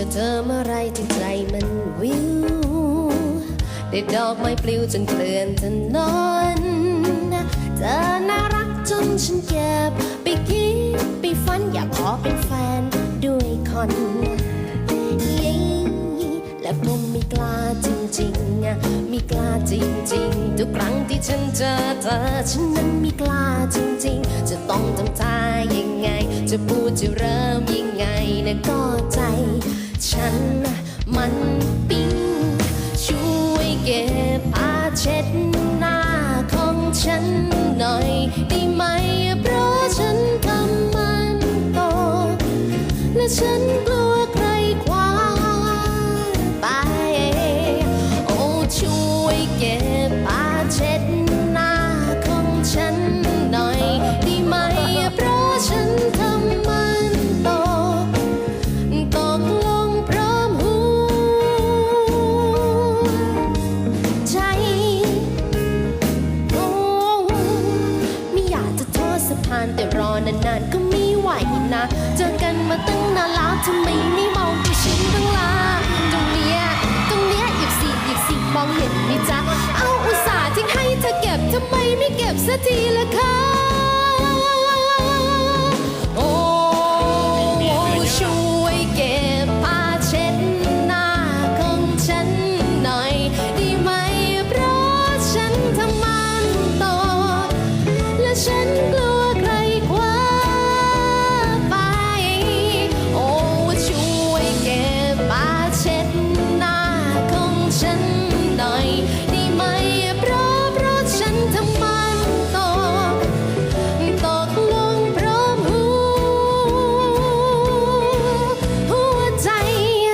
อเธอเมื่อไรที่ใจมันวิวได้ดอกไม้ปลิวจนเกลื่อนถนนเธอน่ารักจนฉันเก็บไปคิดไปฝันอยากขอเป็นแฟนด้วยคนและผมไม่กล้าจริงๆอะไม่กล้าจริงๆ ทุกครั้งที่ฉันเจอเธอฉันนั้นไม่กล้าจริงๆ จะต้องทำท่ายังไง จะพูดจะเริ่มยังไงนะก็ เก็บผ้าเช็ดหน้าของฉันหน่อยได้ไหม เพราะฉันทำมันโตและฉันกลัว สะพานแต่รอนานๆก็ไม่ไหวนะ เจอกันมาตั้งนานแล้วทำไมไม่มองดูฉันบ้างล่ะตรงเนี้ยตรงเนี้ยหยิบสิหยิกสิมองเห็นไหมจ๊ะ เอาอุตส่าห์ทิ้งให้เธอเก็บทำไมไม่เก็บสักทีละคะ